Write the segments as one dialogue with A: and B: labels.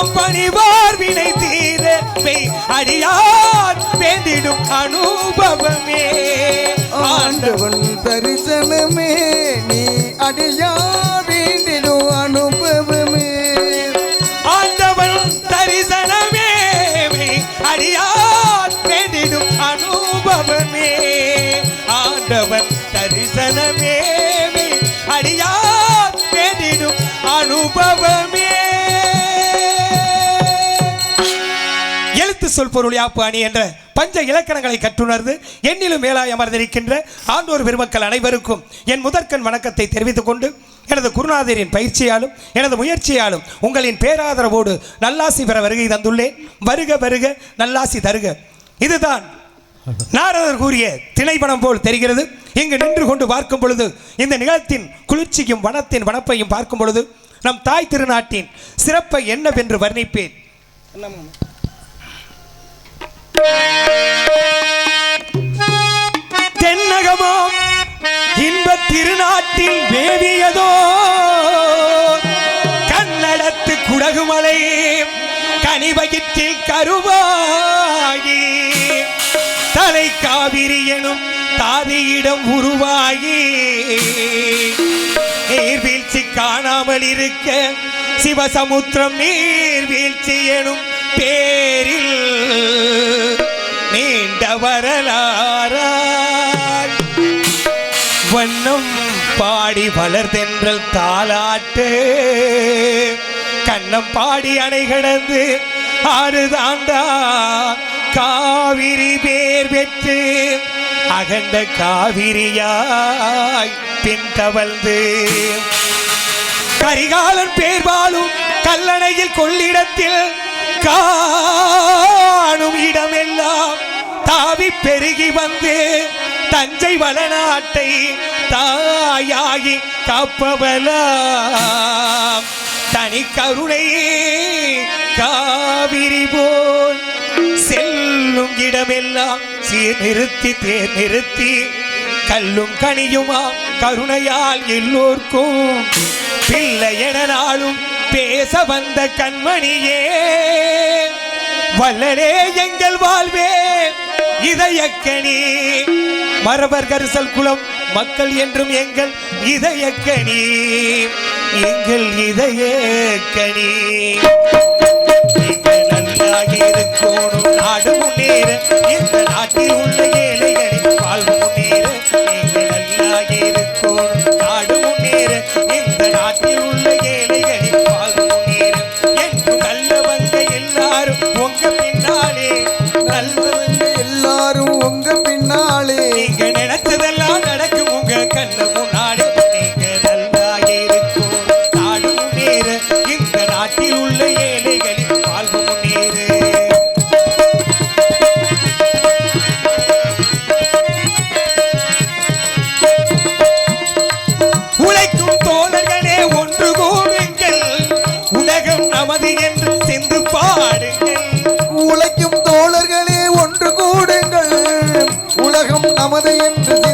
A: நித்தம் பணிவார் வினை தீர. மெய் அடியார் வேண்டிடும் அனுபவமே. ஆண்டவன்
B: தரிசனமே நீ அடியார்
A: சொல் பொருள் யாப்பு அணி என்ற பஞ்ச இலக்கணங்களை கற்றுணர்ந்து எண்ணிலும் மேலாய் அமர்ந்திருக்கின்ற ஆண்டோர் பெருமக்கள் அனைவருக்கும் என் முதற்கண் வணக்கத்தை தெரிவித்துக் கொண்டு எனது குருநாதரின் பயிற்சியாலும் எனது முயற்சியாலும் உங்களின் பேராதரவோடு நல்லாசி பெற வருகை தந்துள்ளேன். வருக வருக நல்லாசி தருக. இதுதான் நாரதர் கூறிய திணைப்பணம் போல் தெரிகிறது. இங்கு நின்று கொண்டு பார்க்கும் பொழுது இந்த நிலத்தின் குளிர்ச்சியும் வனத்தின் வனப்பையும் பார்க்கும் பொழுது நம் தாய் திருநாட்டின் சிறப்பை என்னவென்று வர்ணிப்பேன். தென்னகமாம் இன்ப திருநாட்டில் வேவியதோ? கன்னடத்து குடகுமலை கனிவயிற்றில் கருவாகி தலை காவிரி எனும் தாதியிடம் உருவாகி நீர்வீழ்ச்சி காணாமல் இருக்க சிவசமுத்திரம் நீர்வீழ்ச்சி எனும் பேரில் நீண்ட வரலாறாய். வண்ணம் பாடி வளர்தென்றல் தாளாட்டு கண்ணம் பாடி அணை கடந்து ஆறுதாண்டா காவிரி பேர் பெற்று அகண்ட காவிரியாய் பின் தவழ்ந்து கரிகாலன் பேர் வாழும் கல்லணையில் கொள்ளிடத்தில் காணும் இடமெல்லாம் தாவி பெருகி வந்து தஞ்சை வளநாட்டை தாயாகி காப்பவலாம் தனி கருணையே காவிரி போல் செல்லும் இடமெல்லாம் சீர் நிறுத்தி தேர் நிறுத்தி கல்லும் கனியுமா கருணையால் எல்லோர்க்கும் பிள்ளை என நாளும் பேச வந்த கண்மணியே வல்லனே எங்கள் வாழ்வே இதயக்கணி மரபர் கரிசல் குலம் மக்கள் என்றும் எங்கள் இதயக்கணி எங்கள் இதயக்கணி நன்றாக இருக்கணும் நாடு முன்னேற. இந்த நாட்டில் உள்ள ஏழைகளின் வாழ்வு முன்னேற. நீங்கள் நன்றாக இருக்கணும் நாடு முன்னேற. இந்த நாட்டில் உள்ள உங்க பின்னாலே. நல்லவங்க
B: எல்லாரும் உங்க பின்னாலே.
A: நீங்க நினைச்சதெல்லாம் உலகம் என்று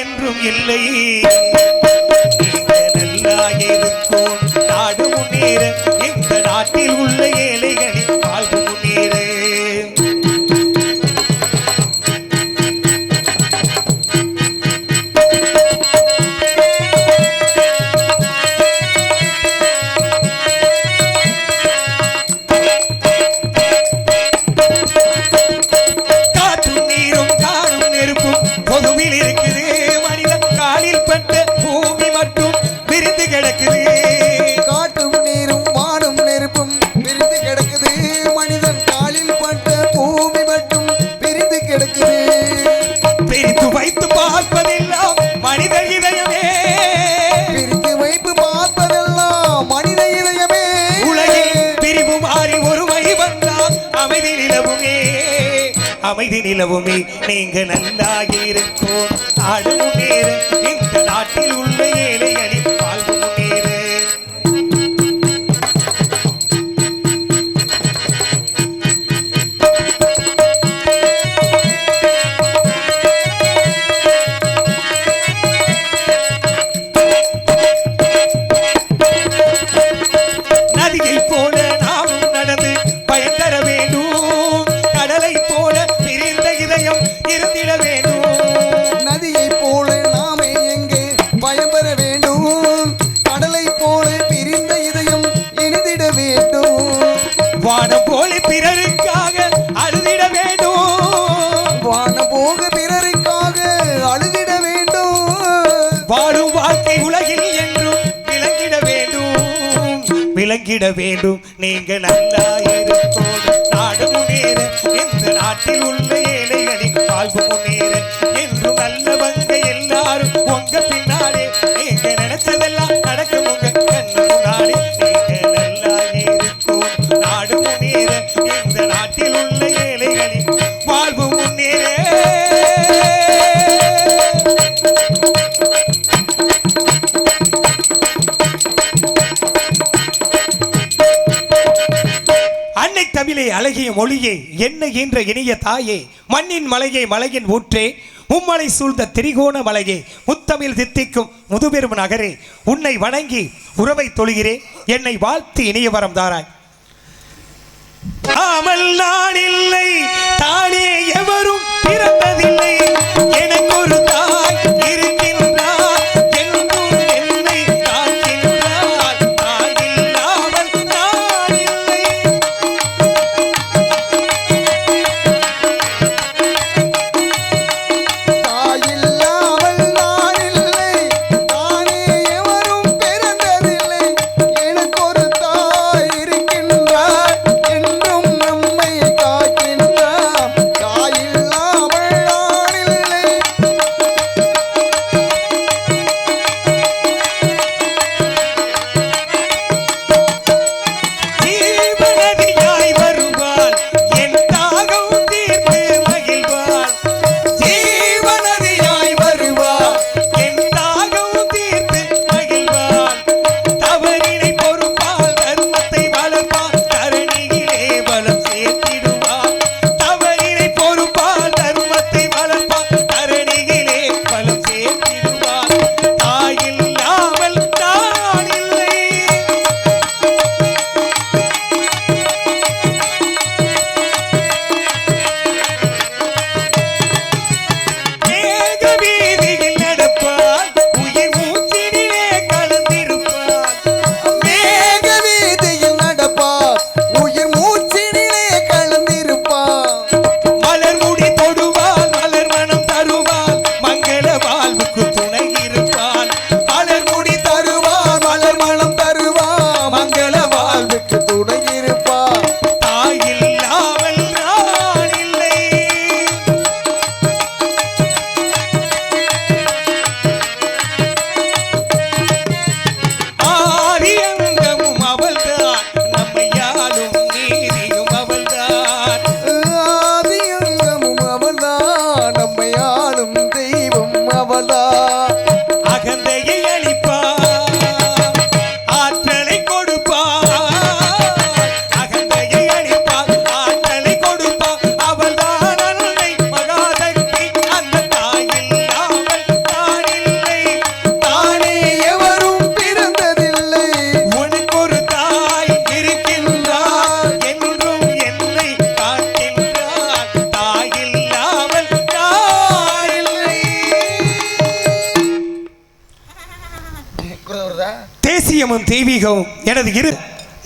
A: என்றும் இல்லை. நீங்க இருக்கும் நாடு முன்னேற அமைதி நிலவுமே. நீங்க நல்லாக இருக்கும் நாடு இந்த நாட்டில் உள்ள ஏழை அழுதிட வேண்டும். வாழும் வாழ்க்கை உலகில் என்றும் விளங்கிட வேண்டும். விளங்கிட வேண்டும். நீங்க நல்லா இருக்கும் நாடு முன்னேற. இந்த நாட்டில் உள்ள ஏழைகளின் வாழ்வு முன்னேற. என்றும் நல்லவங்க எல்லாரும் உங்க பின்னாலே நீங்க நினைச்சதெல்லாம் நடக்கும் உங்க கண்ணு முன்னாலே. நீங்க நல்லா இருக்கும் நாடு முன்னேற. இந்த நாட்டில் உள்ள ஏழைகளின் வாழ்வு முன்னேற. தமிழே அழகிய மொழியே என்ன என்ற இனிய தாயே மண்ணின் மலையே மலையின் ஊற்றே மும்மலை சூழ்ந்த திரிகோண மலையே முத்தமிழ் தித்திக்கும் முதுபெரும் நகரே உன்னை வணங்கி உறவை தொழுகிறேன் என்னை வாழ்த்து இனிய வரம் தாராய். ஆமல் நான்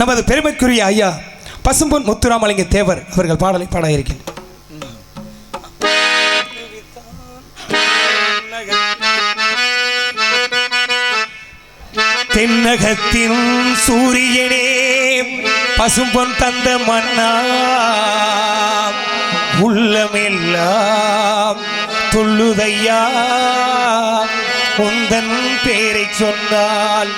A: நமது பெருமைக்குரிய ஐயா பசும்பொன் முத்துராமலிங்க தேவர் அவர்கள் பாடலை பாட இருக்கின்றனர் தென்னகத்தின் சூரியனே பசும்பொன் தந்த மன்னா உள்ளமெல்லாம் துள்ளுதையா உந்தன் பேரை சொன்னால்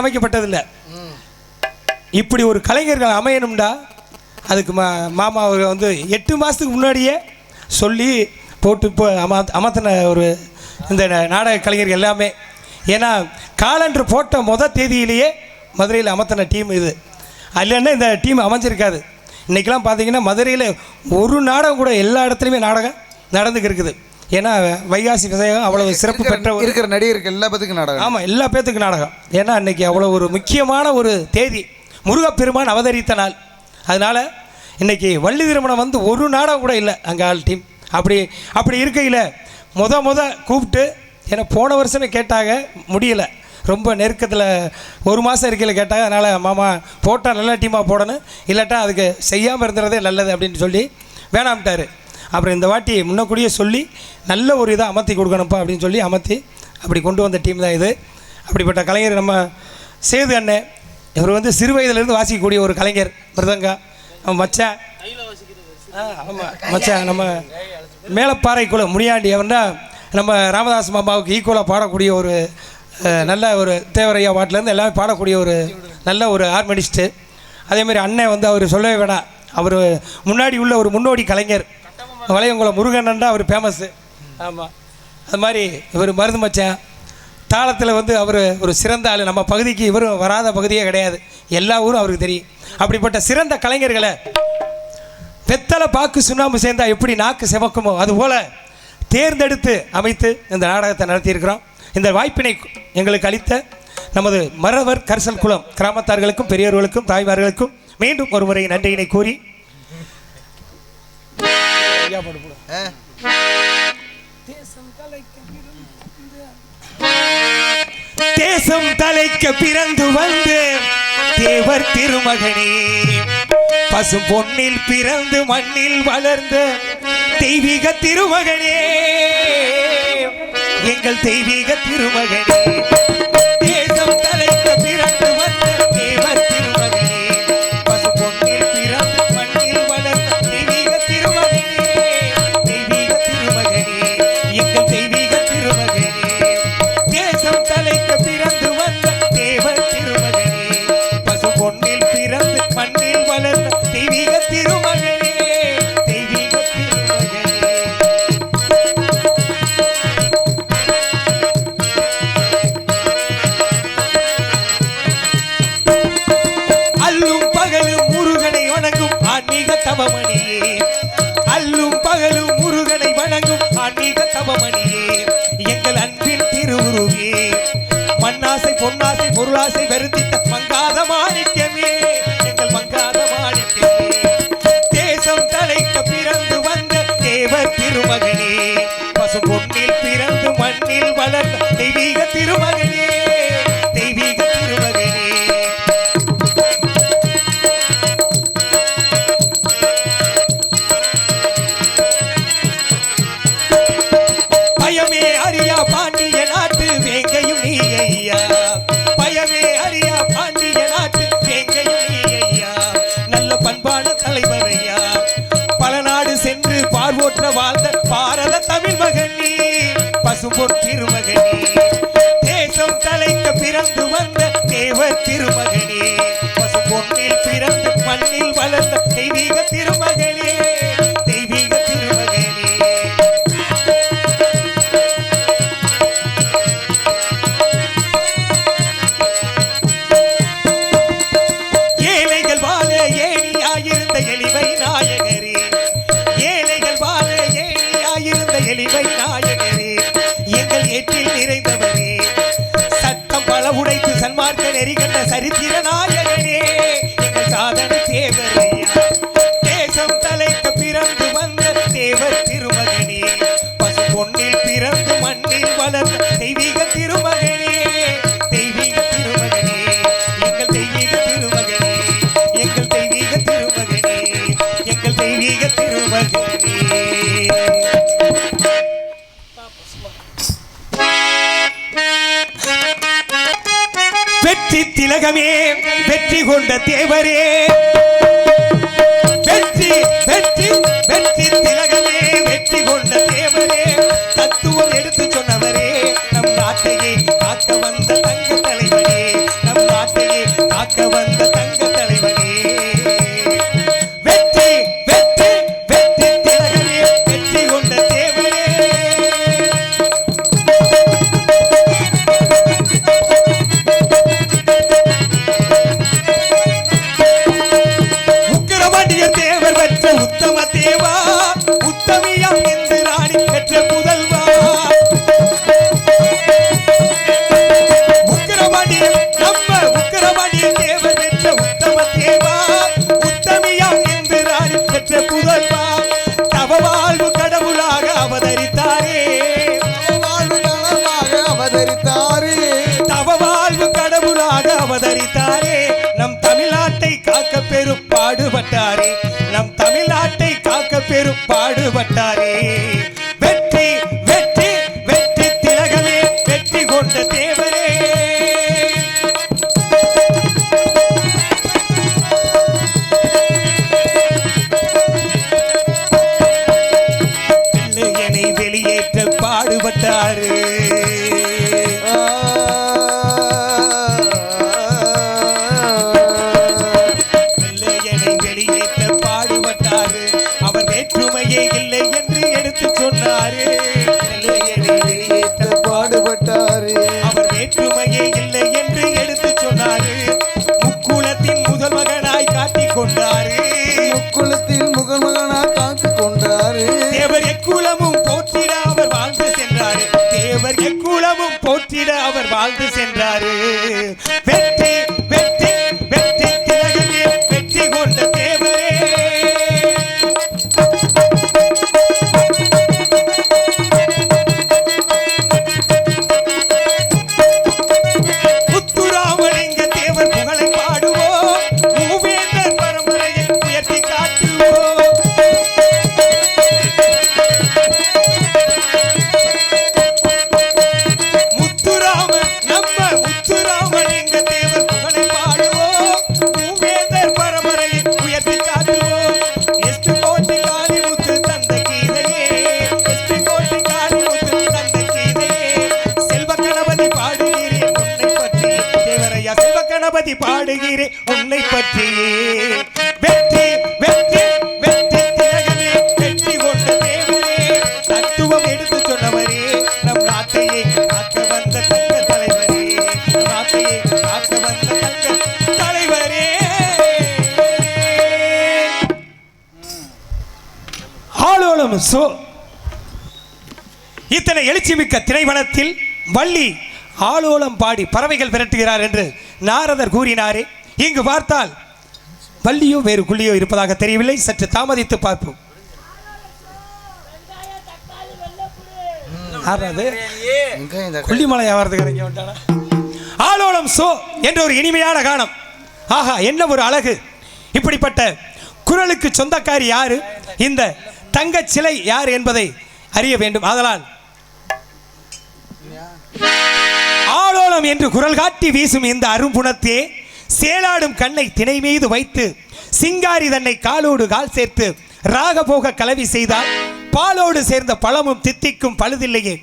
A: அமைக்கப்பட்டதில்லை. இப்படி ஒரு கலைஞர்கள் அமையணும்டா. அதுக்கு மா மாமா அவர் வந்து எட்டு மாதத்துக்கு முன்னாடியே சொல்லி போட்டு போ அமா அமர்த்தின ஒரு இந்த நாடக கலைஞர்கள் எல்லாமே. ஏன்னா காலண்டர் போட்ட மொதல் தேதியிலேயே மதுரையில் அமர்த்தின டீம் இது. இல்லைன்னா இந்த டீம் அமைஞ்சிருக்காது. இன்றைக்கெலாம் பார்த்தீங்கன்னா மதுரையில் ஒரு நாடகம் கூட எல்லா இடத்துலையுமே நாடகம் நடந்துக்கு இருக்குது ஏன்னா வைகாசி விஜயம் அவ்வளவு சிறப்பு பெற்ற ஒரு
B: இருக்கிற நடிகருக்கு எல்லா பத்துக்கும் நாடகம்.
A: ஆமாம் எல்லா பேத்துக்கும் நாடகம். ஏன்னா அன்னைக்கு அவ்வளோ ஒரு முக்கியமான ஒரு தேதி. முருகப்பெருமான் அவதரித்த நாள். அதனால் இன்னைக்கு வள்ளி திருமணம் வந்து ஒரு நாடகம் கூட இல்லை அங்கே ஆள் டீம். அப்படி அப்படி இருக்கையில் முத முத கூப்பிட்டு ஏன்னா போன வருஷமே கேட்டாங்க முடியல. ரொம்ப நெருக்கத்தில் ஒரு மாதம் இருக்கையில் கேட்டாங்க அதனால் மாமா போட்டால் நல்ல டீமாக போடணும். இல்லாட்டா அதுக்கு செய்யாமல் இருந்துறதே நல்லது அப்படின்னு சொல்லி வேணாம்ட்டாரு. அப்புறம் இந்த வாட்டி முன்னக்கூடியே சொல்லி நல்ல ஒரு இதை அமர்த்தி கொடுக்கணும்ப்பா அப்படின்னு சொல்லி அமர்த்தி அப்படி கொண்டு வந்த டீம் தான் இது. அப்படிப்பட்ட கலைஞர் நம்ம சேது அண்ணன் இவர் வந்து சிறு வயதிலிருந்து வாசிக்கக்கூடிய ஒரு கலைஞர் மிருதங்கா. அவன் மச்சான் ஆமாம் மச்சான் நம்ம மேலப்பாறை குல முனியாண்டி அவன்டா நம்ம ராமதாஸ் மாமாவுக்கு ஈக்குவலாக பாடக்கூடிய ஒரு நல்ல ஒரு தேவரையா பாட்டிலேருந்து எல்லாமே பாடக்கூடிய ஒரு நல்ல ஒரு ஹார்மனிஸ்ட்டு அதேமாதிரி அண்ணன் வந்து அவர் சொல்லவே வேணாம். அவர் முன்னாடி உள்ள ஒரு முன்னோடி கலைஞர். வளையங்குளம் முருகண்ணன்டா அவர் ஃபேமஸ்ஸு ஆமாம் அது மாதிரி இவர் மருந்து மச்சான். தாளத்தில் வந்து அவர் ஒரு சிறந்த ஆள். நம்ம பகுதிக்கு இவரும் வராத பகுதியே கிடையாது. எல்லா ஊரும் அவருக்கு தெரியும். அப்படிப்பட்ட சிறந்த கலைஞர்களை வெத்தலை பாக்கு சுண்ணாம்பு சேர்ந்தால் எப்படி நாக்கு செவக்குமோ அதுபோல் தேர்ந்தெடுத்து அமைத்து இந்த நாடகத்தை நடத்தியிருக்கிறோம். இந்த வாய்ப்பினை எங்களுக்கு அளித்த நமது மறவர் கரிசல் குளம் கிராமத்தார்களுக்கும் பெரியவர்களுக்கும் தாய்மார்களுக்கும் மீண்டும் ஒரு முறை நன்றியினை கூறி தேசம் தலைக்க பிறந்து வந்து தேவர் திருமகனே. பசும் பொன்னில் பிறந்து மண்ணில் வளர்ந்த தெய்வீக திருமகனே. எங்கள் தெய்வீக திருமகனே. பசுபொற் திருமகனே கண்ட சரித்திர வெற்றி கொண்ட தேவரே. வாழ்ந்து சென்றாரு. ஆளோளம் சோ இத்தனை எழுச்சிமிக்க திரைவனத்தில் வள்ளி ஆளோலம் பாடி பறவைகள் விரட்டுகிறார் என்று நாரதர் கூறினாரே. இங்கு பார்த்தால் வள்ளியோ வேறு குள்ளியோ இருப்பதாக தெரியவில்லை. சற்று தாமதித்து பார்ப்போம். யாரது கொல்லிமலை ஆலோலம் சோ என்ற ஒரு இனிமையான கானம். ஆஹா என்ன ஒரு அழகு. இப்படிப்பட்ட குரலுக்கு சொந்தக்காரி யாரு? இந்த தங்கச் சிலை யார் என்பதை அறிய வேண்டும். ஆதலால் ஆலோலம் என்று குரல் காட்டி வீசும் இந்த அரும்புணத்தே சேலாடும் கண்ணை திணை மீது வைத்து சிங்காரி தன்னை காலோடு கால் சேர்த்து ராகபோக கலவி செய்தால் பாலோடு சேர்ந்த பழமும் தித்திக்கும் பழுதில்லையே.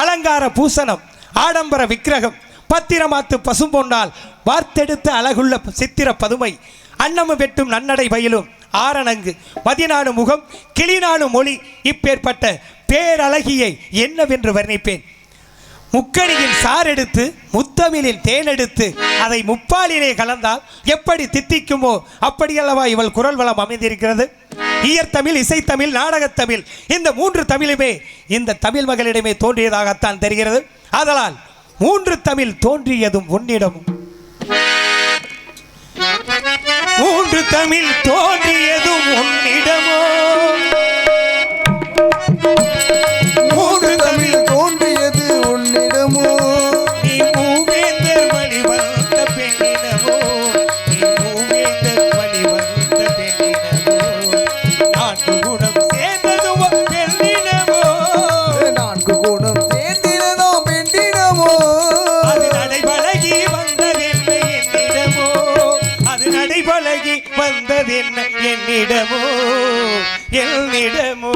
A: அலங்கார பூசணம் ஆடம்பர விக்கிரகம் பத்திரமாத்து பசும்பொன்னால் வார்த்தெடுத்த அழகுள்ள சித்திர பதுமை அன்னமும் வெட்டும் நன்னடை பயிலும் ஆரணங்கு. பதினாலு முகம் கிளிநாடு மொழி இப்பேற்பட்ட பேரழகியை என்னவென்று வர்ணிப்பேன். முக்கணியில் சார் எடுத்து முத்தமிழில் தேன் எடுத்து அதை முப்பாலிலே கலந்தால் எப்படி தித்திக்குமோ அப்படியல்லவா இவள் குரல் வளம் அமைந்திருக்கிறது. இயற்தமிழ் இசைத்தமிழ் நாடகத்தமிழ் இந்த மூன்று தமிழுமே இந்த தமிழ் மகளிடமே தோன்றியதாகத்தான் தெரிகிறது. ஆதலால் மூன்று தமிழ் தோன்றியதும் உன்னிடமும் மூன்று தமிழ் தோன்றியதும் உன்னிடமோ? என்னிடமோ என்னிடமோ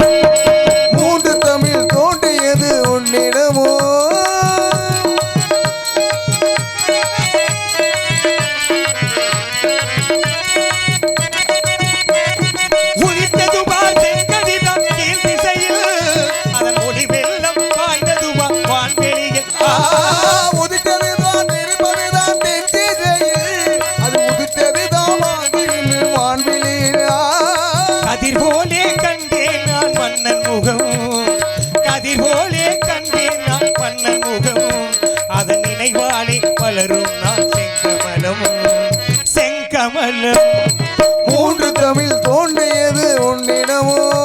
B: தோன்றியது உன்னிடமோ?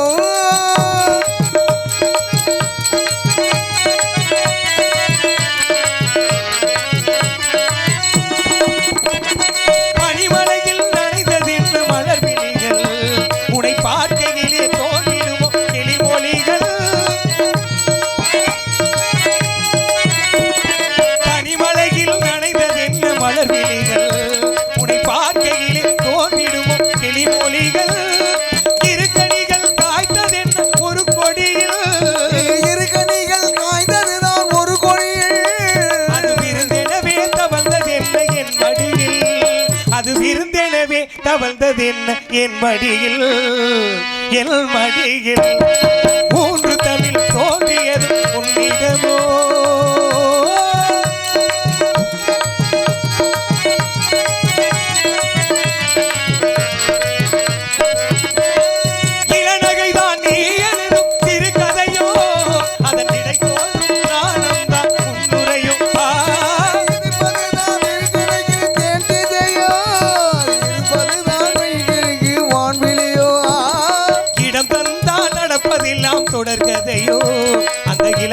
A: தவழ்ந்தது என்ன என் மடியில் என் மடியில்.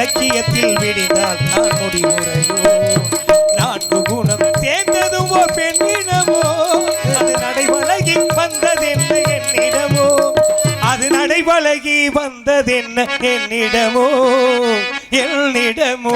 A: இலக்கியத்தில் விடிந்தால் நான் முடிவுரையோ நான்கு குணம் சேர்ந்ததும் ஓர் பெண்ணிடமோ? அது நடைபழகி வந்ததென்ன என்னிடமோ? அது நடைபழகி வந்ததென்ன என்னிடமோ? என்னிடமோ?